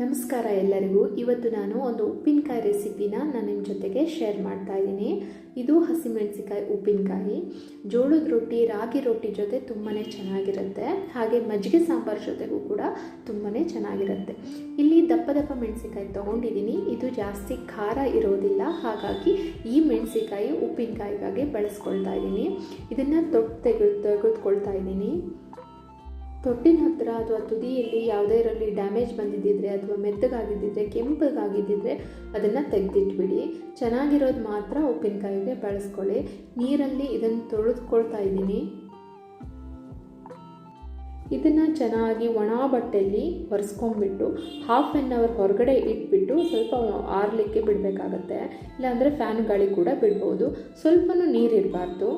ನಮಸ್ಕಾರ ಎಲ್ಲರಿಗೂ. ಇವತ್ತು ನಾನು ಒಂದು ಉಪ್ಪಿನಕಾಯಿ ರೆಸಿಪಿನ ನಾನು ನಿಮ್ಮ ಜೊತೆಗೆ ಶೇರ್ ಮಾಡ್ತಾ ಇದ್ದೀನಿ. ಇದು ಹಸಿಮೆಣಸಿಕಾಯಿ ಉಪ್ಪಿನಕಾಯಿ. ಜೋಳದ ರೊಟ್ಟಿ, ರಾಗಿ ರೊಟ್ಟಿ ಜೊತೆ ತುಂಬಾ ಚೆನ್ನಾಗಿರುತ್ತೆ. ಹಾಗೆ ಮಜ್ಜಿಗೆ ಸಾಂಬಾರು ಜೊತೆಗೂ ಕೂಡ ತುಂಬಾ ಚೆನ್ನಾಗಿರುತ್ತೆ. ಇಲ್ಲಿ ದಪ್ಪ ದಪ್ಪ ಮೆಣಸಿಕಾಯಿ ತೊಗೊಂಡಿದ್ದೀನಿ. ಇದು ಜಾಸ್ತಿ ಖಾರ ಇರೋದಿಲ್ಲ. ಹಾಗಾಗಿ ಈ ಮೆಣಸಿಕಾಯಿ ಉಪ್ಪಿನಕಾಯಿಗಾಗಿ ಬಳಸ್ಕೊಳ್ತಾ ಇದ್ದೀನಿ. ಇದನ್ನು ತೊಟ್ಟು ತೆಗೆದು ತೆಗೆದುಕೊಳ್ತಾ ಇದ್ದೀನಿ. ತೊಟ್ಟಿನ ಹತ್ತಿರ ಅಥವಾ ತುದಿಯಲ್ಲಿ ಯಾವುದೇ ಇರಲಿ ಡ್ಯಾಮೇಜ್ ಬಂದಿದ್ದಿದ್ರೆ ಅಥವಾ ಮೆತ್ತಗಾಗಿದ್ದಿದ್ರೆ ಕೆಂಪಗಾಗಿದ್ದಿದ್ರೆ ಅದನ್ನು ತೆಗೆದಿಟ್ಬಿಡಿ. ಚೆನ್ನಾಗಿರೋದು ಮಾತ್ರ ಉಪ್ಪಿನಕಾಯಿಗೆ ಬಳಸ್ಕೊಳ್ಳಿ. ನೀರಲ್ಲಿ ಇದನ್ನು ತೊಳೆದುಕೊಳ್ತಾ ಇದ್ದೀನಿ. ಇದನ್ನು ಚೆನ್ನಾಗಿ ಒಣ ಬಟ್ಟೆಯಲ್ಲಿ ಒರೆಸ್ಕೊಂಡ್ಬಿಟ್ಟು ಹಾಫ್ ಆ್ಯನ್ ಅವರ್ ಹೊರಗಡೆ ಇಟ್ಬಿಟ್ಟು ಸ್ವಲ್ಪ ಆರಲಿಕ್ಕೆ ಬಿಡಬೇಕಾಗತ್ತೆ. ಇಲ್ಲಾಂದರೆ ಫ್ಯಾನ್ ಗಾಳಿ ಕೂಡ ಬಿಡ್ಬೋದು. ಸ್ವಲ್ಪನೂ ನೀರಿರಬಾರ್ದು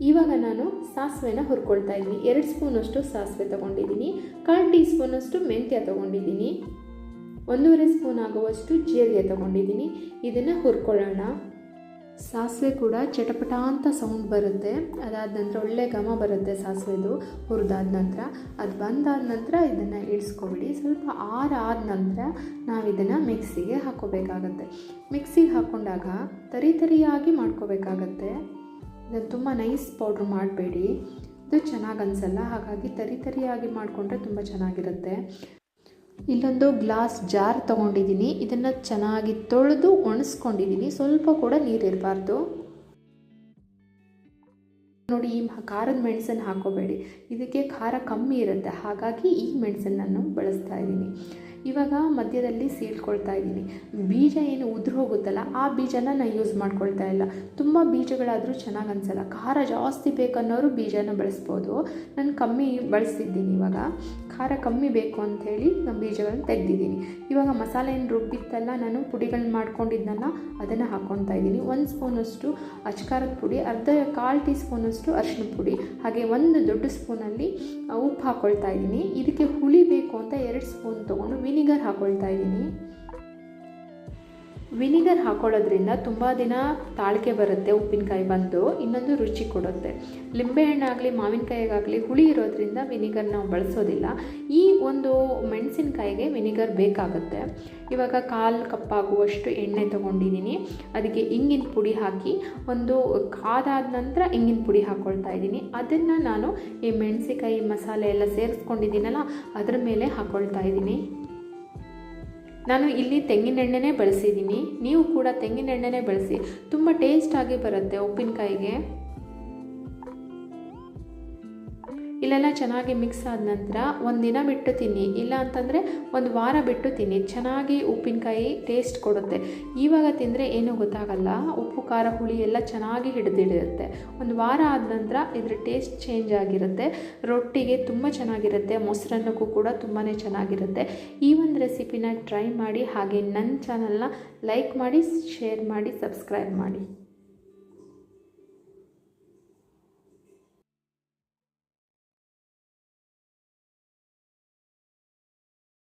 ಇವಾಗ ನಾನು ಸಾಸಿವೆನ ಹುರ್ಕೊಳ್ತಾ ಇದ್ದೀನಿ. ಎರಡು ಸ್ಪೂನಷ್ಟು ಸಾಸಿವೆ ತೊಗೊಂಡಿದ್ದೀನಿ. ಕಾಲು ಟೀ ಸ್ಪೂನಷ್ಟು ಮೆಂತ್ಯ ತೊಗೊಂಡಿದ್ದೀನಿ. ಒಂದೂವರೆ ಸ್ಪೂನ್ ಆಗುವಷ್ಟು ಜೀರಿಗೆ ತೊಗೊಂಡಿದ್ದೀನಿ. ಇದನ್ನು ಹುರ್ಕೊಳ್ಳೋಣ. ಸಾಸಿವೆ ಕೂಡ ಚಟಪಟ ಅಂತ ಸೌಂಡ್ ಬರುತ್ತೆ. ಅದಾದ ನಂತರ ಒಳ್ಳೆ ಘಮ ಬರುತ್ತೆ ಸಾಸಿವೆದು ಹುರಿದಾದ ನಂತರ. ಅದು ಬಂದಾದ ನಂತರ ಇದನ್ನು ಇಳಿಸ್ಕೊಬಿಡಿ. ಸ್ವಲ್ಪ ಆರು ಆದ ನಂತರ ನಾವು ಇದನ್ನು ಮಿಕ್ಸಿಗೆ ಹಾಕೋಬೇಕಾಗತ್ತೆ. ಮಿಕ್ಸಿಗೆ ಹಾಕ್ಕೊಂಡಾಗ ತರಿ ತರಿಯಾಗಿ ಮಾಡ್ಕೋಬೇಕಾಗತ್ತೆ. ಇದನ್ನು ತುಂಬ ನೈಸ್ ಪೌಡ್ರ್ ಮಾಡಬೇಡಿ. ಇದು ಚೆನ್ನಾಗಿ ಅನಿಸಲ್ಲ? ಹಾಗಾಗಿ ತರಿ ತರಿಯಾಗಿ ಮಾಡಿಕೊಂಡ್ರೆ ತುಂಬ ಚೆನ್ನಾಗಿರುತ್ತೆ. ಇಲ್ಲೊಂದು ಗ್ಲಾಸ್ ಜಾರ್ ತೊಗೊಂಡಿದ್ದೀನಿ ಇದನ್ನು ಚೆನ್ನಾಗಿ ತೊಳೆದು ಒಣಸ್ಕೊಂಡಿದ್ದೀನಿ ಸ್ವಲ್ಪ ಕೂಡ ನೀರಿರಬಾರ್ದು ನೋಡಿ, ಈ ಖಾರದ ಮೆಣಸನ್ನು ಹಾಕೋಬೇಡಿ. ಇದಕ್ಕೆ ಖಾರ ಕಮ್ಮಿ ಇರುತ್ತೆ. ಹಾಗಾಗಿ ಈ ಮೆಣಸನ್ನು ನಾನು ಬಳಸ್ತಾ ಇದ್ದೀನಿ ಇವಾಗ ಮಧ್ಯದಲ್ಲಿ ಸೀಳ್ಕೊಳ್ತಾ ಇದ್ದೀನಿ. ಬೀಜ ಏನು ಉದುರು ಹೋಗುತ್ತಲ್ಲ, ಆ ಬೀಜನ ನಾನು ಯೂಸ್ ಮಾಡ್ಕೊಳ್ತಾ ಇಲ್ಲ. ತುಂಬ ಬೀಜಗಳಾದರೂ ಚೆನ್ನಾಗಿ ಅನಿಸಲ್ಲ. ಖಾರ ಜಾಸ್ತಿ ಬೇಕನ್ನೋರು ಬೀಜನ ಬಳಸ್ಬೋದು. ನಾನು ಕಮ್ಮಿ ಬಳಸ್ತಿದ್ದೀನಿ ಇವಾಗ. ಖಾರ ಕಮ್ಮಿ ಬೇಕು ಅಂಥೇಳಿ ನಾನು ಬೀಜಗಳನ್ನ ತೆಗೆದಿದ್ದೀನಿ. ಇವಾಗ ಮಸಾಲೆ ಏನು ರುಬ್ಬಿತ್ತಲ್ಲ ನಾನು ಪುಡಿಗಳನ್ನ ಮಾಡ್ಕೊಂಡಿದ್ದನ್ನ ಅದನ್ನು ಹಾಕ್ಕೊತಾ ಇದ್ದೀನಿ. ಒಂದು ಸ್ಪೂನಷ್ಟು ಅಚ್ಕಾರದ ಪುಡಿ, ಅರ್ಧ ಕಾಲು ಟೀ ಸ್ಪೂನಷ್ಟು ಅರಿಶಿನ ಪುಡಿ, ಹಾಗೆ ಒಂದು ದೊಡ್ಡ ಸ್ಪೂನಲ್ಲಿ ಉಪ್ಪು ಹಾಕ್ಕೊಳ್ತಾ ಇದ್ದೀನಿ. ಇದಕ್ಕೆ ಹುಳಿ ಬೇಕು ಅಂತ ಎರಡು ಸ್ಪೂನ್ ತೊಗೊಂಡು ವಿನಿಗರ್ ಹಾಕ್ಕೊಳ್ತಾ ಇದ್ದೀನಿ. ವಿನಿಗರ್ ಹಾಕೊಳ್ಳೋದ್ರಿಂದ ತುಂಬ ದಿನ ತಾಳಿಕೆ ಬರುತ್ತೆ, ಉಪ್ಪಿನಕಾಯಿ ಬಂದು. ಇನ್ನೊಂದು ರುಚಿ ಕೊಡುತ್ತೆ. ಲಿಂಬೆಹಣ್ಣಾಗಲಿ ಮಾವಿನಕಾಯಿಗಾಗಲಿ ಹುಳಿ ಇರೋದ್ರಿಂದ ವಿನಿಗರ್ ನಾವು ಬಳಸೋದಿಲ್ಲ. ಈ ಒಂದು ಮೆಣಸಿನಕಾಯಿಗೆ ವಿನಿಗರ್ ಬೇಕಾಗುತ್ತೆ. ಇವಾಗ ಕಾಲು ಕಪ್ಪಾಗುವಷ್ಟು ಎಣ್ಣೆ ತೊಗೊಂಡಿದ್ದೀನಿ. ಅದಕ್ಕೆ ಇಂಗಿನ ಪುಡಿ ಹಾಕಿ ಒಂದು ಕಾದಾದ ನಂತರ ಇಂಗಿನ ಪುಡಿ ಹಾಕ್ಕೊಳ್ತಾ ಇದ್ದೀನಿ. ಅದನ್ನು ನಾನು ಈ ಮೆಣಸಿನಕಾಯಿ ಮಸಾಲೆ ಎಲ್ಲ ಸೇರಿಸ್ಕೊಂಡಿದ್ದೀನಲ್ಲ, ಅದರ ಮೇಲೆ ಹಾಕ್ಕೊಳ್ತಾ ಇದ್ದೀನಿ. ನಾನು ಇಲ್ಲಿ ತೆಂಗಿನೆಣ್ಣೆನೇ ಬಳಸಿದ್ದೀನಿ. ನೀವು ಕೂಡ ತೆಂಗಿನೆಣ್ಣೆನೇ ಬಳಸಿ. ತುಂಬ ಟೇಸ್ಟಾಗಿ ಬರುತ್ತೆ ಉಪ್ಪಿನಕಾಯಿಗೆ. ಇಲ್ಲೆಲ್ಲ ಚೆನ್ನಾಗಿ ಮಿಕ್ಸ್ ಆದ ನಂತರ ಒಂದು ದಿನ ಬಿಟ್ಟು ತಿನ್ನಿ ಇಲ್ಲ ಅಂತಂದರೆ ಒಂದು ವಾರ ಬಿಟ್ಟು ತಿನ್ನಿ ಚೆನ್ನಾಗಿ ಉಪ್ಪಿನಕಾಯಿ ಟೇಸ್ಟ್ ಕೊಡುತ್ತೆ. ಇವಾಗ ತಿಂದರೆ ಏನೂ ಗೊತ್ತಾಗಲ್ಲ. ಉಪ್ಪು, ಖಾರ, ಹುಳಿ ಎಲ್ಲ ಚೆನ್ನಾಗಿ ಹಿಡಿದಿಡಿರುತ್ತೆ ಒಂದು ವಾರ ಆದ ನಂತರ ಇದ್ರ ಟೇಸ್ಟ್ ಚೇಂಜ್ ಆಗಿರುತ್ತೆ. ರೊಟ್ಟಿಗೆ ತುಂಬ ಚೆನ್ನಾಗಿರುತ್ತೆ. ಮೊಸರನ್ನಕ್ಕೂ ಕೂಡ ತುಂಬಾ ಚೆನ್ನಾಗಿರುತ್ತೆ. ಈ ಒಂದು ರೆಸಿಪಿನ ಟ್ರೈ ಮಾಡಿ ಹಾಗೆ ನನ್ನ ಚಾನಲ್ನ ಲೈಕ್ ಮಾಡಿ ಶೇರ್ ಮಾಡಿ ಸಬ್ಸ್ಕ್ರೈಬ್ ಮಾಡಿ.